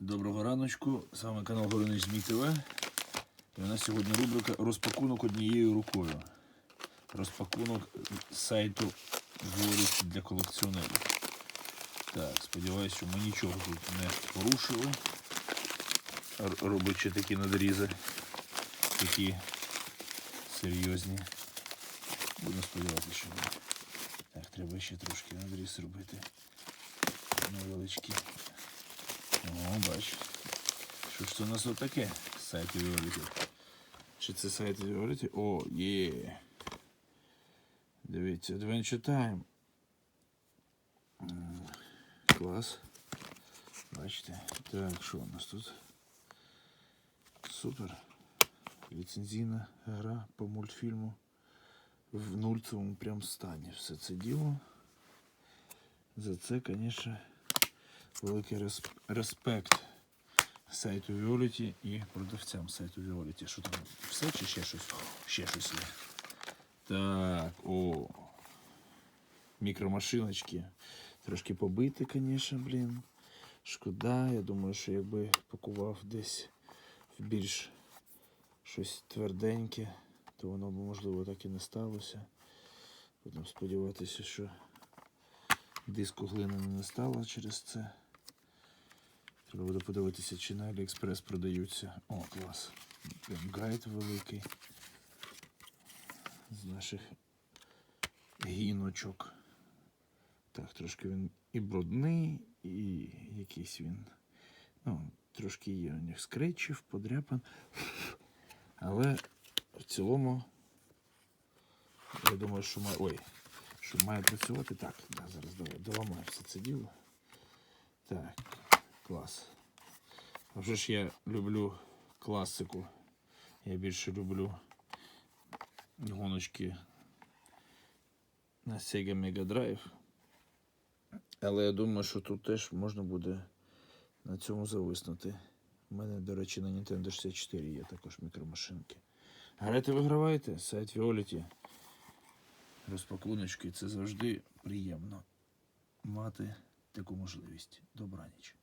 Доброго раночку. З вами канал Горинич Змій ТВ. І у нас сьогодні рубрика Розпакунок однією рукою. Розпакунок сайту Говорить для колекціонерів. Так, сподіваюся, що ми нічого тут не порушили. Роблячи такі надрізи, такі серйозні. Будемо сподіватися, що ні. Так, треба ще трошки надріз робити. Невеличкий. О, бач. Що ж це у нас тут таке? Сайт Віоліті. Чи це сайт Віоліті? О, є. Дивіться, Adventure Time. Клас. Бачите. Так, що у нас тут? Супер. Ліцензійна гра по мультфільму в нульцевому прям стані. Все це діло. За це, звісно, великий респ- респект сайту Віоліті і продавцям сайту Віоліті. Що там? Все чи ще щось? Ще щось є. Так, о. Мікромашиночки. Трошки побити, звісно, блін. Шкода. Я думаю, що якби пакував десь в більш щось тверденьке, то воно б, можливо, так і не сталося. Будемо сподіватися, що диску глини не стало через це. Треба буде подивитися, чи на Аліекспрес продаються. О, клас. Прям гайд великий. З наших гіночок. Так, трошки він і брудний, і якийсь він. Ну, трошки є у них скречів, подряпан. Але в цілому, я думаю, що має. Ой, що має працювати так. Да, зараз доламаю все це діло. Так, клас. А вже ж я люблю класику. Я більше люблю гоночки на Sega Mega Drive. Але я думаю, що тут теж можна буде на цьому зависнути. У мене, до речі, на Nintendo 64 є також мікромашинки. Грайте, вигравайте, сайт Віоліті. Розпакуночки. Це завжди приємно мати таку можливість. Добраніч.